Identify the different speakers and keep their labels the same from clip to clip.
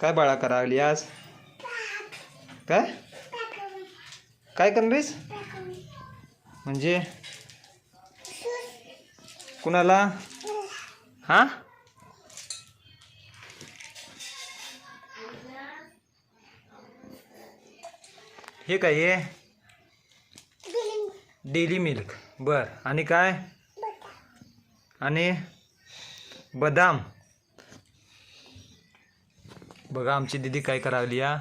Speaker 1: काय बाळा करा लागली आज? काय? काय करणारीस म्हणजे? कुणाला? हा? हे काय हे? Daily milk. बर. आणि काय? आणि? बदाम. बघा आमची दिदी काय करावली या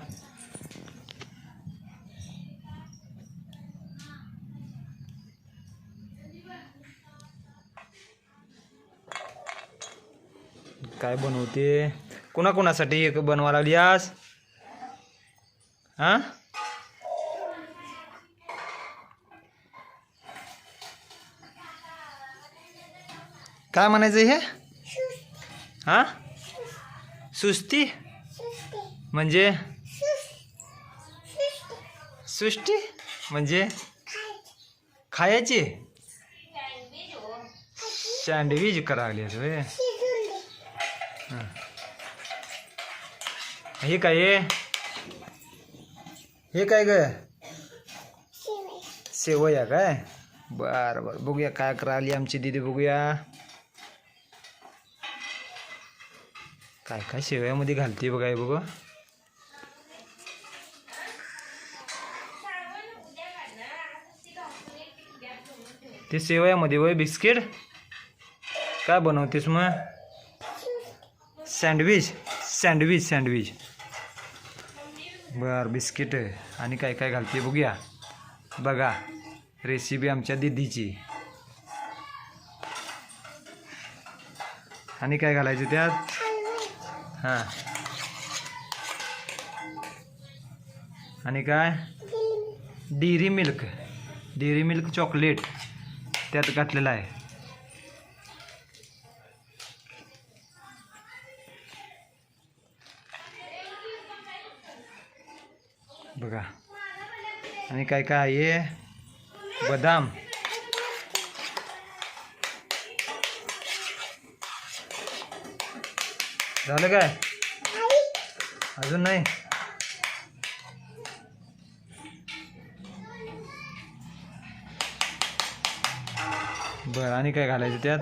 Speaker 1: काय बनवते? कुणाकुणासाठी एक बनवा लागली आज? हा? काय म्हणायचं हे? हा? सुस्ती? म्हणजे? सृष्टी? म्हणजे? खायची. सँडविच करावली होय. हाँ. काय हे? काय ग? शेवया काय? बर बर. बघूया काय करावली आमची दिदी, बघूया. काय काय शेवयामध्ये घालते बघा बघू. ते शेवयामध्ये वय बिस्किट. काय बनवतेस मग? सँडविच सँडविच सँडविच बर बिस्किट आणि काय काय घालते बघूया. बघा रेसिपी आमच्या दीदीची. आणि काय घालायचं त्यात? हां. आणि काय? Dairy Milk Dairy Milk chocolate त्यात घातलेला आहे. बघा. आणि काय काय आहे? बदाम. झालं काय? अजून नाही? बरं आणि काय घालायचं त्यात?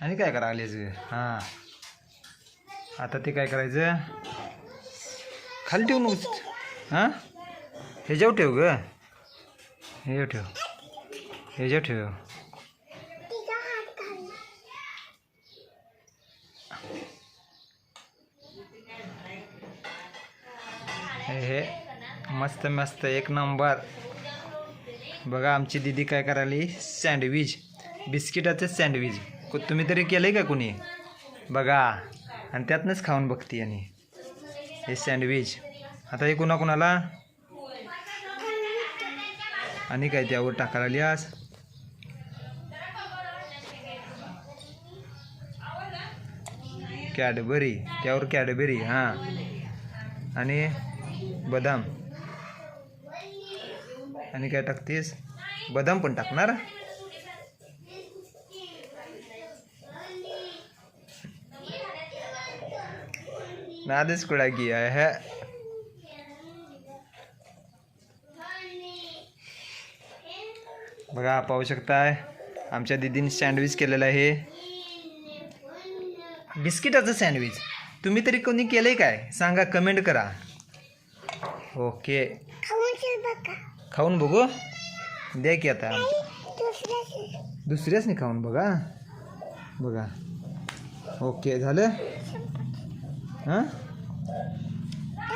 Speaker 1: आणि काय करायचं हां. आता ते काय करायचं? खाली ठेवून उच हां? ह्याच्यावर ठेव ग. ह्याच्यावर ठेव. ह्याच्यावर ठेव. हे हे. मस्त मस्त. एक नंबर. बघा आमची दिदी काय करायली? सँडविच. बिस्किटाचं सँडविच. तुम्ही तरी केलं आहे का कुणी? बघा. आणि त्यातनंच खाऊन बघते आणि. हे सँडविच. आता हे कुणा कुणाला आणि काय त्यावर टाकायला आली आज? कॅडबरी. त्यावर कॅडबरी हां. आणि बदाम. आणि काय टाकतेस? बदाम पण टाकणार? नादच कुडा गिया? ह्या बघा पाहू शकताय. आमच्या दिदीने सँडविच केलेलं आहे. बिस्किटाचं सँडविच तुम्ही तरी कोणी केलंय काय? सांगा कमेंट करा. ओके. खाऊन बघू. द्या की आता दुसऱ्याच. नाही खाऊन बघा. बघा. ओके झालं? हां?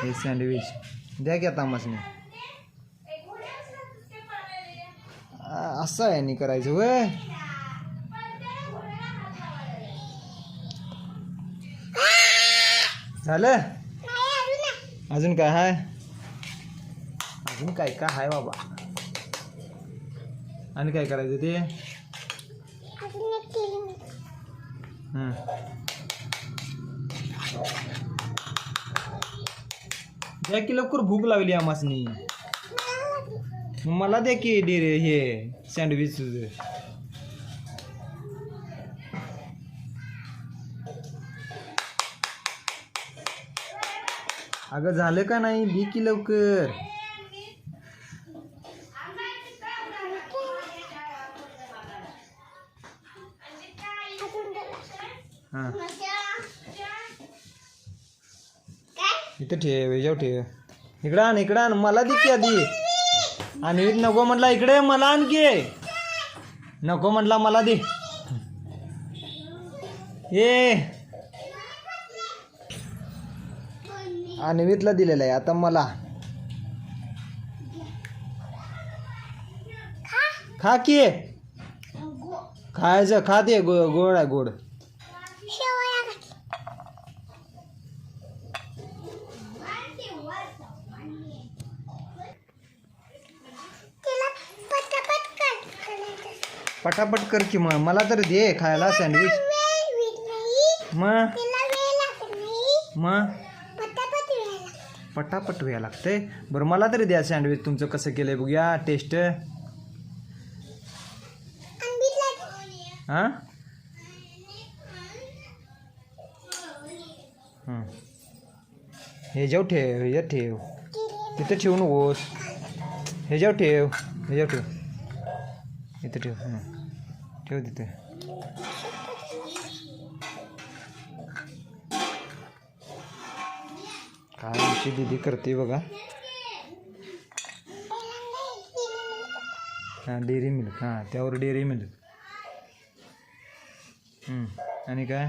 Speaker 1: हे सँडविच. द्या की आता आम्हाला असं आहे नाही करायचं वय. झालं? अजून काय हाय? अजून काय काय हाय बाबा? आणि काय करायचं ते. द्या की लवकर भूक लागली आमासनी मला दे की डिरे हे सँडविच. अगं झालं का नाही? दे की लवकर. इथं ठेव याच्यावर ठेव. इकडं आण इकडं आण मला दे की आधी. आणि नको म्हटला इकडे मला आण की. नको म्हटला मला दे. ये अन्वितला दिलेला आहे आता मला. खा की. खायचं खा ते गो गोड आहे गोड. पटापट कर की मग. मला तर दे खायला सँडविच. मग? मग? पटापट व्हायला लागतंय बरं मला तरी द्या सँडविच. तुमचं कसं केलंय बघूया. टेस्ट? हां? हं. ह्याच्यावर ठेव ह्याच्यावर ठेव. तिथं ठेवू नकोस. ह्याच्यावर ठेव ह्याच्यावर ठेव. इथं ठेव हं. ठेव तिथे. काय आमची दीदी करते बघा. हां डेअरी मिल्क. हां त्यावर डेअरी मिल्क. आणि काय?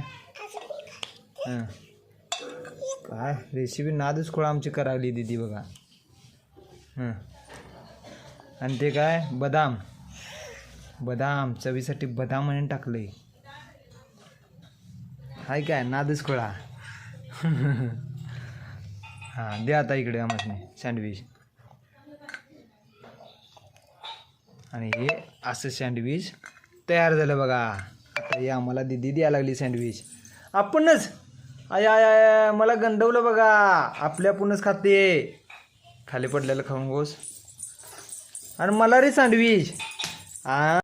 Speaker 1: हां. काय? रेसिपी नादच खोळा आमची करावली दीदी बघा. हां. आणि ते काय? बदाम. बदाम चवीसाठी बदाम म्हणून टाकलंय. हाय काय नादच खोळा. हां दे आता इकडे आम्हाला सँडविच. आणि हे असं सँडविच तयार झालं बघा. आता हे आम्हाला दिदी द्यायला लागली सँडविच. आपणच. आय आय आय मला गंदवलं बघा. आपल्या आपणच खाते. खाली पडलेलं खाऊन गोस आणि मला रे सँडविच. आ?